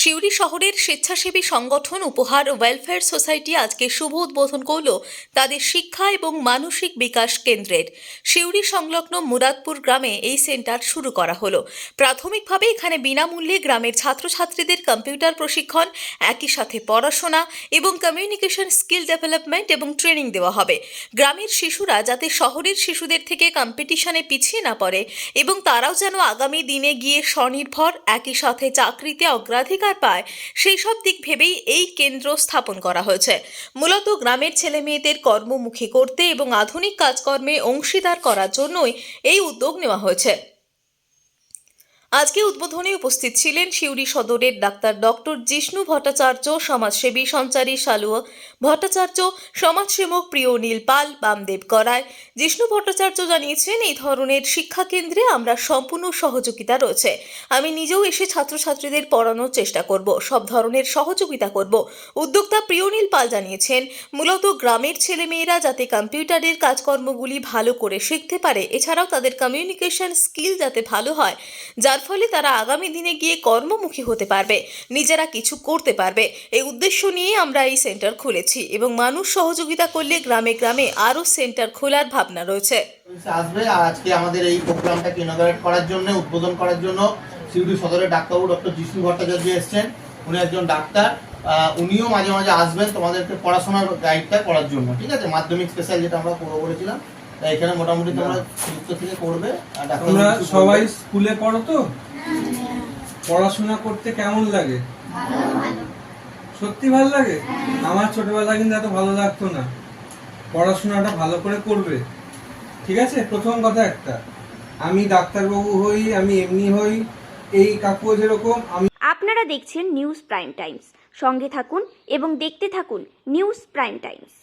সিউড়ি শহরের স্বেচ্ছাসেবী সংগঠন উপহার ওয়েলফেয়ার সোসাইটি আজকে শুভ উদ্বোধন করল তাদের শিক্ষা এবং মানসিক বিকাশ কেন্দ্রের। সিউড়ি সংলগ্ন মুরাদপুর গ্রামে এই সেন্টার শুরু করা হলো। প্রাথমিকভাবে এখানে বিনামূল্যে গ্রামের ছাত্রছাত্রীদের কম্পিউটার প্রশিক্ষণ, একই সাথে পড়াশোনা এবং কমিউনিকেশন স্কিল ডেভেলপমেন্ট এবং ট্রেনিং দেওয়া হবে। গ্রামের শিশুরা যাতে শহরের শিশুদের থেকে কম্পিটিশনে পিছিয়ে না পড়ে এবং তারাও যেন আগামী দিনে গিয়ে স্বনির্ভর, একই সাথে চাকরিতে অগ্রাধিকার পায়, সেই সব দিক ভেবেই এই কেন্দ্র স্থাপন করা হয়েছে। মূলত গ্রামের ছেলে মেয়েদের কর্মমুখী করতে এবং আধুনিক কাজকর্মে অংশীদার করার জন্যই এই উদ্যোগ নেওয়া হয়েছে। আজকে উদ্বোধনে উপস্থিত ছিলেন সিউড়ি সদরের ডাক্তার ডক্টর জিষ্ণু ভট্টাচার্য, সমাজসেবী সঞ্চারী সালুয়া ভট্টাচার্য, সমাজসেবক প্রিয় নীল পাল, বামদেব করায় জিষ্ণু ভট্টাচার্য জানিয়েছেন, এই ধরনের শিক্ষা কেন্দ্রে আমরা সম্পূর্ণ সহযোগিতা রয়েছে। আমি নিজেও এসে ছাত্রছাত্রীদের পড়ানোর চেষ্টা করব, সব ধরনের সহযোগিতা করব। উদ্যোক্তা প্রিয়নীল পাল জানিয়েছেন, মূলত গ্রামের ছেলেমেয়েরা যাতে কম্পিউটারের কাজকর্মগুলি ভালো করে শিখতে পারে, এছাড়াও তাদের কমিউনিকেশন স্কিল যাতে ভালো হয়। যার ফলে তারা আগামী দিনে গিয়ে কর্মমুখী হতে পারবে, নিজেরা কিছু করতে পারবে। এই উদ্দেশ্য নিয়ে আমরা এই সেন্টার খুলেছি এবং মানুষ সহযোগিতা করলে গ্রামে গ্রামে আরও সেন্টার খোলার ভাবনা রয়েছে। আসবে আর আজকে আমাদের এই প্রোগ্রামটাকে ইনগ্রেট করার জন্য, উদ্বোধন করার জন্য সিউড়ি সদরের ডাক্তারবাবু ডক্টর জিষ্ণু ভট্টাচার্য এসেছেন। উনি একজন ডাক্তার। উনিও মাঝে মাঝে আসবেন তোমাদেরকে পড়াশোনার গাইডটা করার জন্য, ঠিক আছে? মাধ্যমিক স্পেশাল যেটা আমরা করব বলেছিলাম এখানে মোটামুটি তোমরা যুক্ত থেকে করবে আর তোমরা সবাই। স্কুলে পড়ো তো? পড়াশোনা করতে কেমন লাগে? সত্যি ভালো লাগে? আমার ছোটবেলা কিন্তু এত ভালো লাগতো না। পড়াশোনাটা ভালো করে করবে। ঠিক আছে? প্রথম কথা একটা। আমি ডাক্তারবাবু হই আমি এমনি হই এই কাকু যেরকম আমি আপনারা দেখছেন নিউজ প্রাইম টাইমস। সঙ্গে থাকুন এবং দেখতে থাকুন নিউজ প্রাইম টাইমস।